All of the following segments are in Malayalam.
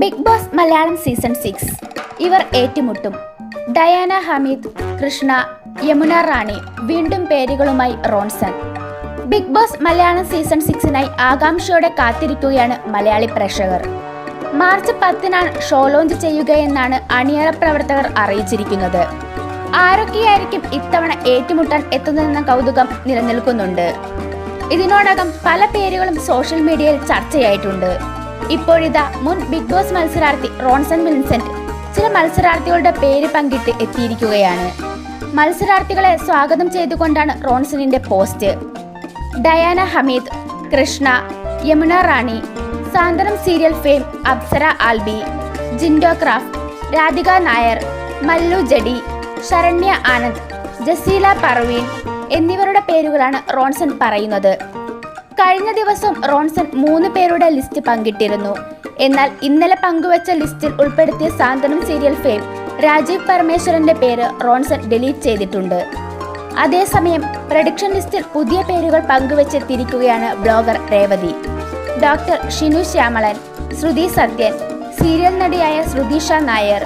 Malayalam season six. ഇവർ ഏറ്റുമുട്ടും. ഡയാന ഹമീദ് കൃഷ്ണ യമുന റാണി വീണ്ടും പേരുകളുമായി Ronson. Big boss Malayalam season സിക്സിനായി ആകാംക്ഷയോടെ കാത്തിരിക്കുകയാണ് മലയാളി പ്രേക്ഷകർ. മാർച്ച് പത്തിനാണ് ഷോ ലോഞ്ച് ചെയ്യുകയെന്നാണ് അണിയറ പ്രവർത്തകർ അറിയിച്ചിരിക്കുന്നത്. ആരൊക്കെയായിരിക്കും ഇത്തവണ ഏറ്റുമുട്ടാൻ എത്തുന്നതെന്ന കൗതുകം നിലനിൽക്കുന്നുണ്ട്. ഇതിനോടകം പല പേരുകളും സോഷ്യൽ മീഡിയയിൽ ചർച്ചയായിട്ടുണ്ട്. ഇപ്പോഴിതാ മുൻ ബിഗ് ബോസ് മത്സരാർത്ഥി റോൺസൺ വിൻസെന്റ് ചില മത്സരാർത്ഥികളുടെ പേര് പങ്കിട്ട് എത്തിയിരിക്കുകയാണ്. മത്സരാർത്ഥികളെ സ്വാഗതം ചെയ്തുകൊണ്ടാണ് റോൺസണിന്റെ post. Diana Hameed Krishna Yamuna Rani Santhwanam serial fame Apsara Alby Jinto craft Radhika Nair Mallu Jadi Saranya Anand Jaseela Parveen എന്നിവരുടെ പേരുകളാണ് റോൺസൺ പറയുന്നത്. കഴിഞ്ഞ ദിവസം റോൺസൺ മൂന്ന് പേരുടെ ലിസ്റ്റ് പങ്കിട്ടിരുന്നു. എന്നാൽ ഇന്നലെ പങ്കുവച്ച ലിസ്റ്റിൽ ഉൾപ്പെടുത്തിയ സാന്ത്വനം സീരിയൽ ഫെയിം രാജീവ് പരമേശ്വരന്റെ പേര് റോൺസൺ ഡിലീറ്റ് ചെയ്തിട്ടുണ്ട്. അതേസമയം പ്രഡിക്ഷൻ ലിസ്റ്റിൽ പുതിയ പേരുകൾ പങ്കുവച്ചെത്തിയിരിക്കുകയാണ് blogger Revathi. Doctor Shinu Shyamalan Sruthi Sathyan serial നടിയായ ശ്രുതിഷ Nair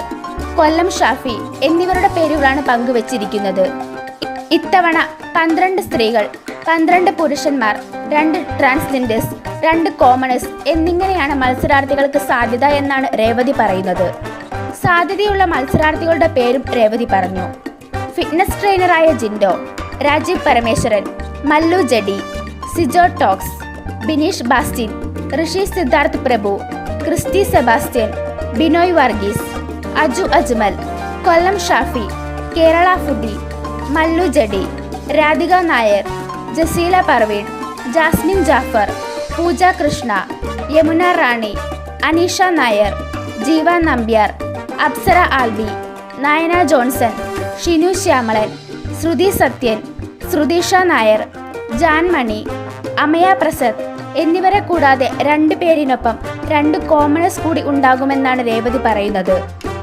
Kollam Shafi എന്നിവരുടെ പേരുകളാണ് പങ്കുവച്ചിരിക്കുന്നത്. ഇത്തവണ പന്ത്രണ്ട് സ്ത്രീകൾ പന്ത്രണ്ട് പുരുഷന്മാർ രണ്ട് ട്രാൻസ്ജെൻഡേഴ്സ് രണ്ട് കോമണേഴ്സ് എന്നിങ്ങനെയാണ് മത്സരാർത്ഥികൾക്ക് സാധ്യത എന്നാണ് രേവതി പറയുന്നത്. സാധ്യതയുള്ള മത്സരാർത്ഥികളുടെ പേരും രേവതി പറഞ്ഞു. ഫിറ്റ്നസ് ട്രെയിനറായ ജിൻഡോ രാജീവ് പരമേശ്വരൻ മല്ലു ജഡി സിജോ ടോക്സ് ബിനീഷ് ബാസ്റ്റിൻ ഋഷി സിദ്ധാർത്ഥ് പ്രഭു ക്രിസ്റ്റി സെബാസ്റ്റ്യൻ ബിനോയ് വർഗീസ് അജു അജ്മൽ കൊല്ലം ഷാഫി കേരള ഫുഡി മല്ലു ജഡി രാധിക നായർ ജസീല പർവീൺ ജാസ്മിൻ ജാഫർ പൂജ കൃഷ്ണ യമുന റാണി അനീഷ നായർ ജീവ നമ്പ്യാർ അപ്സര ആൽബി നയന ജോൺസൺ ഷിനു ശ്യാമളൻ ശ്രുതി സത്യൻ ശ്രുതിഷ നായർ ജാൻമണി അമയ പ്രസദ് എന്നിവരെ കൂടാതെ രണ്ട് പേരിനൊപ്പം രണ്ട് കോമണേഴ്സ് കൂടി ഉണ്ടാകുമെന്നാണ് രേവതി പറയുന്നത്.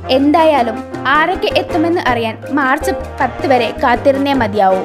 എന്തായാലും ആരൊക്കെ എത്തുമെന്ന് അറിയാൻ മാർച്ച് പത്ത് വരെ കാത്തിരുന്നേ മതിയാവൂ.